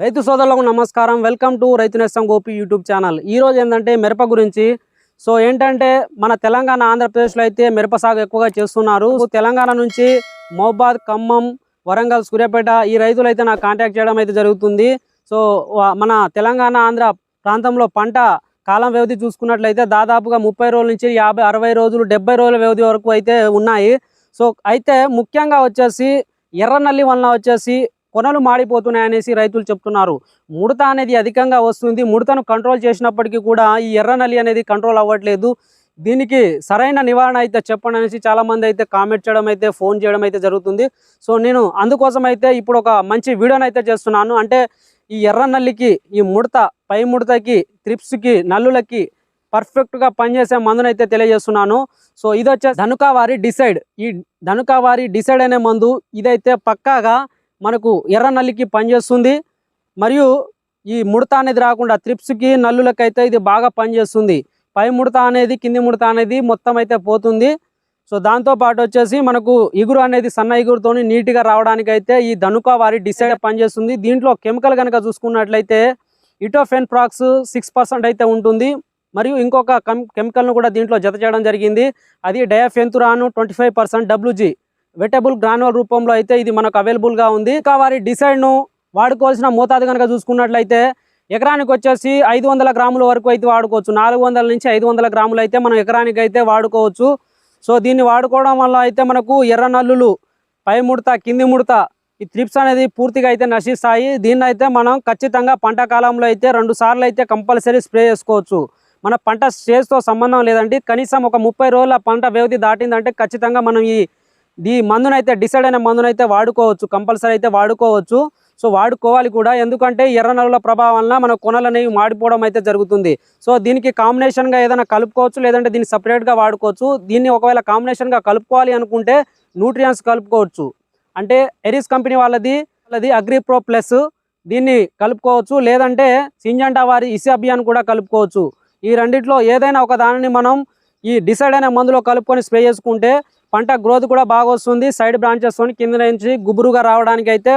రైతు సోదరులకు నమస్కారం. వెల్కమ్ టు రైతు నేస్తం గోపి యూట్యూబ్ ఛానల్. ఈ రోజు ఏంటంటే మిరప గురించి. సో ఏంటంటే మన తెలంగాణ ఆంధ్రప్రదేశ్లో అయితే మిరప సాగు ఎక్కువగా చేస్తున్నారు. సో తెలంగాణ నుంచి మహబాద్ ఖమ్మం వరంగల్ సూర్యాపేట ఈ రైతులు అయితే నాకు కాంటాక్ట్ చేయడం అయితే జరుగుతుంది. సో మన తెలంగాణ ఆంధ్ర ప్రాంతంలో పంట కాలం వ్యవధి చూసుకున్నట్లయితే దాదాపుగా ముప్పై రోజుల నుంచి యాభై అరవై రోజులు డెబ్బై రోజుల వ్యవధి వరకు అయితే ఉన్నాయి. సో అయితే ముఖ్యంగా వచ్చేసి ఎర్రనల్లి వలన వచ్చేసి కొనలు మాడిపోతున్నాయి అనేసి రైతులు చెప్తున్నారు. ముడత అనేది అధికంగా వస్తుంది. ముడతను కంట్రోల్ చేసినప్పటికీ కూడా ఈ ఎర్రనల్లి అనేది కంట్రోల్ అవ్వట్లేదు. దీనికి సరైన నివారణ అయితే చెప్పండి అనేసి చాలా మంది అయితే కామెంట్ చేయడం అయితే ఫోన్ చేయడం అయితే జరుగుతుంది. సో నేను అందుకోసం అయితే ఇప్పుడు ఒక మంచి వీడియోని అయితే చేస్తున్నాను. అంటే ఈ ఎర్రనల్లికి ఈ ముడత పై ముడతకి త్రిప్స్కి నల్లులకి పర్ఫెక్ట్గా పనిచేసే మందును అయితే తెలియజేస్తున్నాను. సో ఇది వచ్చేసి ధనుకావారి డిసైడ్. ఈ ధనుకావారి డిసైడ్ అనే మందు ఇదైతే పక్కాగా మనకు ఎర్ర నల్లికి పనిచేస్తుంది. మరియు ఈ ముడత అనేది రాకుండా త్రిప్స్కి నల్లులకైతే ఇది బాగా పనిచేస్తుంది. పై ముడత అనేది కింది ముడత అనేది మొత్తం అయితే పోతుంది. సో దాంతో పాటు వచ్చేసి మనకు ఇగురు అనేది సన్న ఇగురుతోని నీట్గా రావడానికి అయితే ఈ ధనుకా వారి డిసైడ్ పనిచేస్తుంది. దీంట్లో కెమికల్ కనుక చూసుకున్నట్లయితే ఇటోఫెన్ ప్రాక్స్ సిక్స్ పర్సెంట్ అయితే ఉంటుంది. మరియు ఇంకొక కెమికల్ను కూడా దీంట్లో జత చేయడం జరిగింది. అది డయాఫెంతురాను twenty five percent WG wettable granule రూపంలో అయితే ఇది మనకు అవైలబుల్గా ఉంది. ఇంకా వారి డిసైడ్ను వాడుకోవాల్సిన మోతాదు కనుక చూసుకున్నట్లయితే ఎకరానికి వచ్చేసి ఐదు వందల గ్రాముల వరకు అయితే వాడుకోవచ్చు. నాలుగు వందల నుంచి ఐదు వందల గ్రాములు అయితే మనం ఎకరానికి అయితే వాడుకోవచ్చు. సో దీన్ని వాడుకోవడం వల్ల అయితే మనకు ఎర్ర నల్లులు పై ముడత కింది ముడత ఈ త్రిప్స్ అనేది పూర్తిగా అయితే నశిస్తాయి. దీన్ని అయితే మనం ఖచ్చితంగా పంట కాలంలో అయితే రెండు సార్లు అయితే కంపల్సరీ స్ప్రే చేసుకోవచ్చు. మన పంట స్టేజ్తో సంబంధం లేదంటే కనీసం ఒక ముప్పై రోజుల పంట వ్యవధి దాటిందంటే ఖచ్చితంగా మనం ఈ ఈ మందునైతే డిసైడ్ అయిన మందునైతే వాడుకోవచ్చు కంపల్సరీ అయితే వాడుకోవచ్చు. సో వాడుకోవాలి కూడా. ఎందుకంటే ఎర్ర నల్లుల ప్రభావం వలన మన కొనలు అనేవి మాడిపోవడం అయితే జరుగుతుంది. సో దీనికి కాంబినేషన్గా ఏదైనా కలుపుకోవచ్చు లేదంటే దీన్ని సపరేట్గా వాడుకోవచ్చు. దీన్ని ఒకవేళ కాంబినేషన్గా కలుపుకోవాలి అనుకుంటే న్యూట్రియన్స్ కలుపుకోవచ్చు. అంటే ఎరిస్ కంపెనీ వాళ్ళది వాళ్ళది అగ్రిప్రో ప్లస్ దీన్ని కలుపుకోవచ్చు. లేదంటే సింజంటా వారి ఇసాబియాన్ కూడా కలుపుకోవచ్చు. ఈ రెండిట్లో ఏదైనా ఒక దానిని మనం ఈ డిసైడ్ అయిన మందులో కలుపుకొని స్ప్రే చేసుకుంటే పంట గ్రోత్ కూడా బాగా వస్తుంది. సైడ్ బ్రాంచెస్ కింద నుంచి గుబురుగా రావడానికి అయితే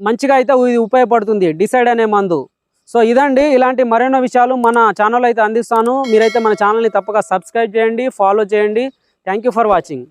మంచిగా అయితే ఇది ఉపయోగపడుతుంది. డిసైడ్ అనే మందు. సో ఇదండి. ఇలాంటి మరెన్నో విషయాలు మన ఛానల్ అయితే అందిస్తాను. మీరైతే మన ఛానల్ని తప్పక సబ్స్క్రైబ్ చేయండి ఫాలో చేయండి. Thank for watching.